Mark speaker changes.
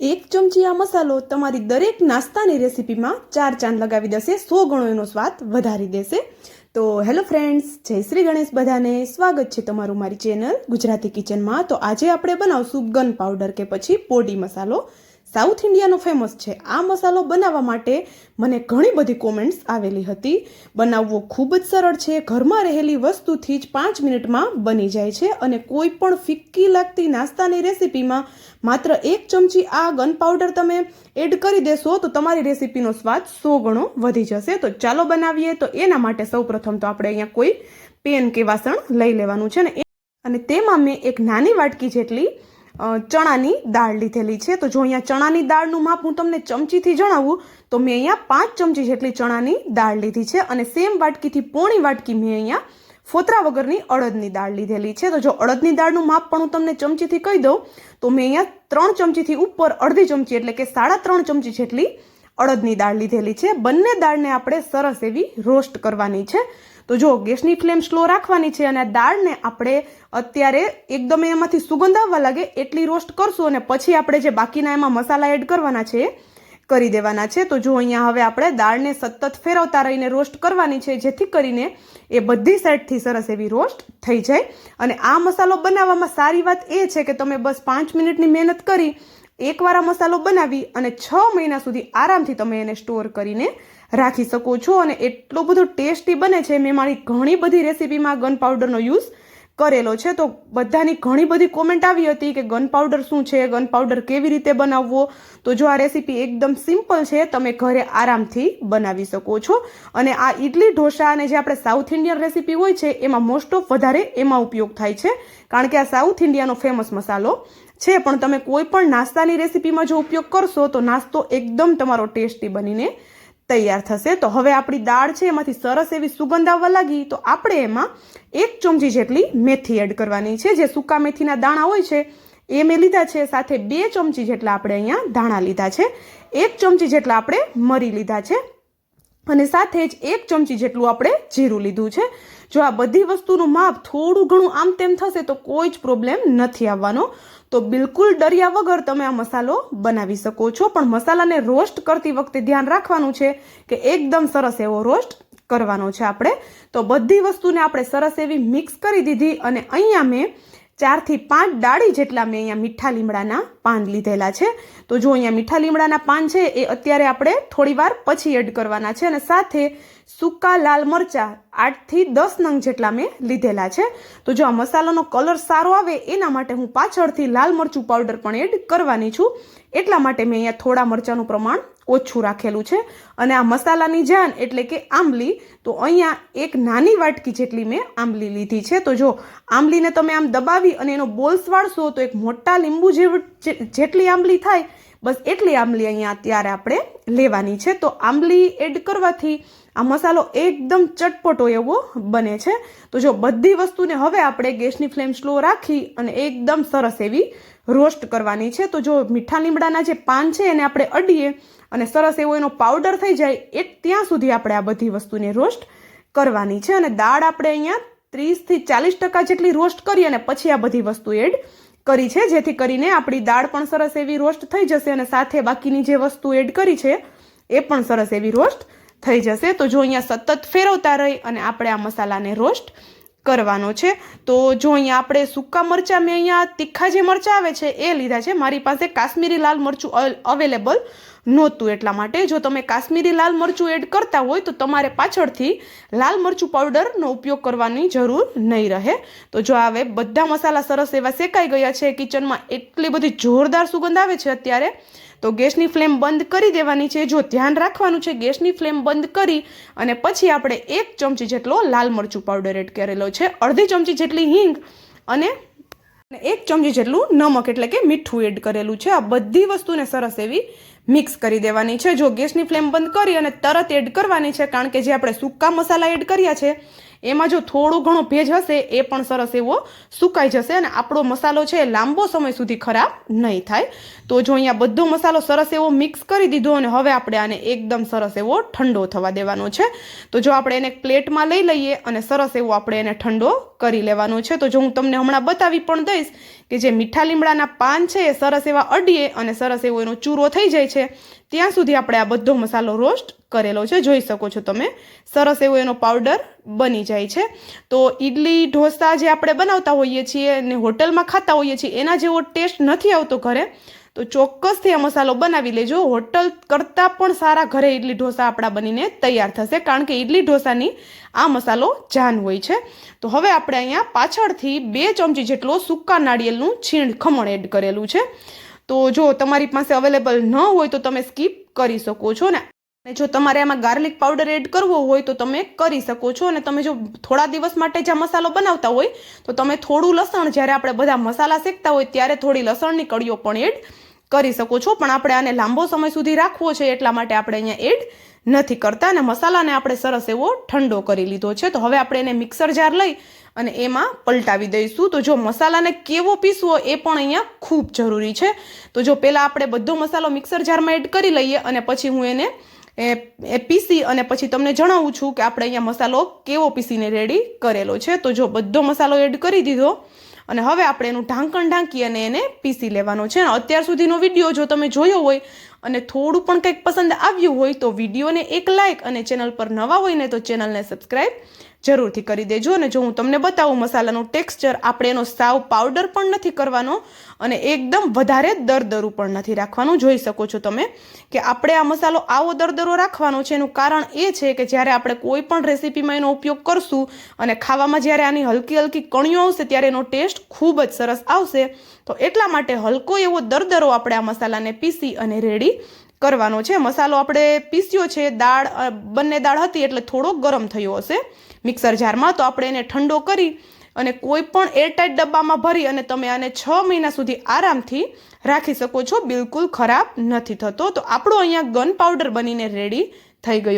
Speaker 1: એક ચમચી આ મસાલો તમારી દરેક નાસ્તાની રેસીપીમાં ચાર ચાંદ લગાવી દેશે, સો ગણો એનો સ્વાદ વધારી દેશે. તો હેલો ફ્રેન્ડ્સ, જય શ્રી ગણેશ બધાને. સ્વાગત છે તમારું મારી ચેનલ ગુજરાતી કિચનમાં. તો આજે આપણે બનાવશું ગન પાવડર કે પછી પોડી મસાલો. સાઉથ ઇન્ડિયાનો ફેમસ છે. આ મસાલો બનાવવા માટે મને ઘણી બધી કોમેન્ટ્સ આવેલી હતી. બનાવવો ખૂબ જ સરળ છે. ઘરમાં રહેલી વસ્તુથી જ પાંચ મિનિટમાં બની જાય છે અને કોઈ પણ ફિક્કી લાગતી નાસ્તાની રેસીપીમાં માત્ર એક ચમચી આ ગન પાવડર તમે એડ કરી દેશો તો તમારી રેસીપીનો સ્વાદ સો ગણો વધી જશે. તો ચાલો બનાવીએ. તો એના માટે સૌપ્રથમ તો આપણે અહીંયા કોઈ પેન કે વાસણ લઈ લેવાનું છે ને. અને તેમાં મેં એક નાની વાટકી જેટલી ચણાની દાળ લીધેલી છે. તો જો અહીંયા ચણાની દાળનું માપ હું તમને ચમચીથી જણાવું, તો મેં અહીંયા પાંચ ચમચી જેટલી ચણાની દાળ લીધી છે અને સેમ વાટકીથી પોણી વાટકી મેં અહીંયા ફોતરા વગરની અડદની દાળ લીધેલી છે. તો જો અડદની દાળનું માપ પણ હું તમને ચમચીથી કહી દઉં, તો મેં અહીંયા ત્રણ ચમચીથી ઉપર અડધી ચમચી એટલે કે સાડા ત્રણ ચમચી જેટલી અડદની દાળ લીધેલી છે. બંને દાળને આપણે સરસ એવી રોસ્ટ કરવાની છે. તો જો ગેસની ફ્લેમ સ્લો રાખવાની છે અને દાળને આપણે અત્યારે એકદમ એમાંથી સુગંધ આવવા લાગે એટલી રોસ્ટ કરશું અને પછી આપણે જે બાકીના એમાં મસાલા એડ કરવાના છે એ કરી દેવાના છે. તો જો અહીંયા હવે આપણે દાળને સતત ફેરવતા રહીને રોસ્ટ કરવાની છે, જેથી કરીને એ બધી સાઈડથી સરસ એવી રોસ્ટ થઈ જાય. અને આ મસાલો બનાવવામાં સારી વાત એ છે કે તમે બસ પાંચ મિનિટની મહેનત કરી એકવાર આ મસાલો બનાવી અને છ મહિના સુધી આરામથી તમે એને સ્ટોર કરીને રાખી શકો છો અને એટલો બધો ટેસ્ટી બને છે. મેં મારી ઘણી બધી રેસીપીમાં ગન પાવડરનો યુઝ કરેલો છે. તો બધાની ઘણી બધી કોમેન્ટ આવી હતી કે ગન પાવડર શું છે? ગન પાવડર કેવી રીતે બનાવવો? તો જો આ રેસીપી એકદમ સિમ્પલ છે, તમે ઘરે આરામથી બનાવી શકો છો. અને આ ઇડલી ઢોસા અને જે આપણે સાઉથ ઇન્ડિયન રેસીપી હોય છે, એમાં મોસ્ટ ઓફ વધારે એમાં ઉપયોગ થાય છે. કારણ કે આ સાઉથ ઇન્ડિયાનો ફેમસ મસાલો છે, પણ તમે કોઈ પણ નાસ્તાની રેસીપીમાં જો ઉપયોગ કરશો, તો નાસ્તો એકદમ તમારો ટેસ્ટી બનીને તૈયાર થશે. તો હવે આપણી દાળ છે, એમાંથી સરસ એવી સુગંધ આવવા લાગી. તો આપણે એમાં એક ચમચી જેટલી મેથી એડ કરવાની છે. જે સૂકા મેથીના દાણા હોય છે, એ મેં લીધા છે, સાથે બે ચમચી જેટલા આપણે અહીંયા દાણા લીધા છે. એક ચમચી જેટલા આપણે મરી લીધા છે. અને સાથે જ એક ચમચી જેટલું આપણે જીરું લીધું છે. જો આ બધી વસ્તુનું માપ થોડું ઘણું આમ તેમ થશે તો કોઈ જ પ્રોબ્લેમ નથી આવવાનો. તો બિલકુલ ડર્યા વગર તમે આ મસાલો બનાવી શકો છો. પણ મસાલાને રોસ્ટ કરતી વખતે ધ્યાન રાખવાનું છે કે એકદમ સરસ એવો રોસ્ટ કરવાનો છે આપણે. તો બધી વસ્તુને આપણે સરસ એવી મિક્સ કરી દીધી અને અહીંયા મેં ચારથી પાંચ ડાળી જેટલા મેં અહીંયા મીઠા લીમડાના પાન લીધેલા છે. તો જો અહીંયા મીઠા લીમડાના પાન છે, એ અત્યારે આપણે થોડી વાર પછી એડ કરવાના છે અને સાથે સૂકા લાલ મરચાં આઠથી દસ નંગ જેટલા મેં લીધેલા છે. તો જો આ મસાલાનો કલર સારો આવે, એના માટે હું પાછળથી લાલ મરચું પાવડર પણ એડ કરવાની છું. એટલા માટે મેં અહીંયા થોડા મરચાંનું પ્રમાણ ઓછું રાખેલું છે. અને આ મસાલાની જાન એટલે કે આંબલી, તો અહીંયા એક નાની વાટકી જેટલી મેં આંબલી લીધી છે. તો જો આંબલીને તમે આમ દબાવી અને એનો બોલ્સ વાળશો તો એક મોટા લીંબુ જેવું જેટલી આંબલી થાય બસ એટલી આંબલી અહીંયા અત્યારે આપણે લેવાની છે. તો આંબલી એડ કરવાથી આ મસાલો એકદમ ચટપટો એવો બને છે. તો જો બધી વસ્તુને હવે આપણે ગેસની ફ્લેમ સ્લો રાખી અને એકદમ સરસ એવી રોસ્ટ કરવાની છે. તો જો મીઠા લીમડાના જે પાન છે એને આપણે અડીએ અને સરસ એવો એનો પાવડર થઈ જાય એ ત્યાં સુધી આપણે આ બધી વસ્તુને રોસ્ટ કરવાની છે. અને દાળ આપણે અહીંયા ત્રીસથી ચાલીસ ટકા જેટલી રોસ્ટ કરી અને પછી આ બધી વસ્તુ એડ કરી છે, જેથી કરીને આપણી દાળ પણ સરસ એવી રોસ્ટ થઈ જશે અને સાથે બાકીની જે વસ્તુ એડ કરી છે, એ પણ સરસ એવી રોસ્ટ થઈ જશે. તો જો અહીંયા સતત ફેરવતા રહી અને આપણે આ મસાલાને રોસ્ટ કરવાનો છે, તો જો અહીંયા આપણે સૂકા મરચાં મેં અહીંયા તીખા જે મરચાં આવે છે, એ લીધા છે. મારી પાસે કાશ્મીરી લાલ મરચું અવેલેબલ નહોતું. એટલા માટે જો તમે કાશ્મીરી લાલ મરચું એડ કરતા હોય તો તમારે પાછળથી લાલ મરચું પાવડરનો ઉપયોગ કરવાની જરૂર નહીં રહે. તો જો હવે બધા મસાલા સરસ એવા શેકાઈ ગયા છે, કિચનમાં એટલી બધી જોરદાર સુગંધ આવે છે અત્યારે, તો ગેસની ફ્લેમ બંધ કરી દેવાની છે. જો ધ્યાન રાખવાનું છે, ગેસની ફ્લેમ બંધ કરી અને પછી આપણે એક ચમચી જેટલો લાલ મરચું પાવડર એડ કરેલો છે, અડધી ચમચી જેટલી હિંગ અને અને એક ચમચી જેટલું નમક એટલે કે મીઠું એડ કરેલું છે. આ બધી વસ્તુને સરસ એવી મિક્સ કરી દેવાની છે. જો ગેસની ફ્લેમ બંધ કરી અને તરત એડ કરવાની છે, કારણ કે જે આપણે સૂકા મસાલા એડ કર્યા છે એમાં જો થોડો ઘણો ભેજ હશે, એ પણ સરસ એવો સુકાઈ જશે અને આપણો મસાલો છે લાંબો સમય સુધી ખરાબ નહીં થાય. તો જો અહીંયા બધો મસાલો સરસ એવો મિક્સ કરી દીધો અને હવે આપણે આને એકદમ સરસ એવો ઠંડો થવા દેવાનો છે. તો જો આપણે એને પ્લેટમાં લઈ લઈએ અને સરસ એવો આપણે એને ઠંડો કરી લેવાનો છે. તો જો હું તમને હમણાં બતાવી પણ દઈશ કે જે મીઠા લીમડાના પાન છે એ સરસ એવા અડીએ અને સરસ એવો એનો ચૂરો થઈ જાય છે. ત્યાં સુધી આપણે આ બધો મસાલો રોસ્ટ કરેલો છે, જોઈ શકો છો તમે. સરસ એવો એનો પાવડર બની જાય છે. તો ઈડલી, ઢોસા જે આપણે બનાવતા હોઈએ છીએ અને હોટલમાં ખાતા હોઈએ છીએ, એના જેવો ટેસ્ટ નથી આવતો ઘરે. તો ચોક્કસથી આ મસાલો બનાવી લેજો. હોટલ કરતાં પણ સારા ઘરે ઈડલી, ઢોસા આપણા બનીને તૈયાર થશે, કારણ કે ઈડલી, ઢોસાની આ મસાલો જાન હોય છે. તો હવે આપણે અહીંયા પાછળથી બે ચમચી જેટલો સૂકા નાળિયેરનું છીણ ખમણ એડ કરેલું છે. તો જો તમારી પાસે અવેલેબલ ન હોય તો તમે સ્કીપ કરી શકો છો ને. જો તમારે આમાં ગાર્લિક પાવડર એડ કરવો હોય તો તમે કરી શકો છો અને તમે જો થોડા દિવસ માટે જ્યાં મસાલો બનાવતા હોય તો તમે થોડું લસણ જ્યારે આપણે બધા મસાલા શેકતા હોય ત્યારે થોડી લસણની કળીઓ પણ એડ કરી શકો છો. પણ આપણે આને લાંબો સમય સુધી રાખવો છે એટલા માટે આપણે અહીંયા એડ નથી કરતા અને મસાલાને આપણે સરસ એવો ઠંડો કરી લીધો છે. તો હવે આપણે એને મિક્સર જાર લઈ અને એમાં પલટાવી દઈશું. તો જો મસાલાને કેવો પીસવો એ પણ અહીંયા ખૂબ જરૂરી છે. તો જો પહેલાં આપણે બધો મસાલો મિક્સર જારમાં એડ કરી લઈએ અને પછી હું એને એ એ પીસી અને પછી તમને જણાવું છું કે આપણે અહીંયા મસાલો કેવો પીસીને રેડી કરેલો છે. તો જો બધો મસાલો એડ કરી દીધો અને હવે આપણે એનું ઢાંકણ ઢાંકી અને એને પીસી લેવાનો છે. અત્યાર સુધીનો વીડિયો જો તમે જોયો હોય અને થોડું પણ કંઈક પસંદ આવ્યું હોય તો વિડીયોને એક લાઇક અને ચેનલ પર નવા હોય ને તો ચેનલને સબસ્ક્રાઈબ જરૂરથી કરી દેજો અને જો હું તમને બતાવું મસાલાનું ટેક્સચર, આપણે એનો સાવ પાવડર પણ નથી કરવાનો અને એકદમ વધારે દરદરું પણ નથી રાખવાનું. જોઈ શકો છો તમે કે આપણે આ મસાલો આવો દરદરો રાખવાનો છે. એનું કારણ એ છે કે જ્યારે આપણે કોઈ પણ રેસીપીમાં એનો ઉપયોગ કરશું અને ખાવામાં જ્યારે આની હલકી હલકી કણીઓ આવશે ત્યારે એનો ટેસ્ટ ખૂબ જ સરસ આવશે. તો એટલા માટે હલકો એવો દરદરો આપણે આ મસાલાને પીસી અને રેડી કરવાનો છે. મસાલો આપણે પીસ્યો છે. દાળ બંને દાળ હતી એટલે થોડો ગરમ થયો હશે મિક્સર જારમાં. તો આપણે એને ઠંડો કરી અને કોઈ પણ એરટાઇટ ડબ્બામાં ભરી અને તમે આને છ મહિના સુધી આરામથી રાખી શકો છો. બિલકુલ ખરાબ નથી થતો. તો આપણો અહીંયા ગન પાવડર બનીને રેડી થઈ ગયો.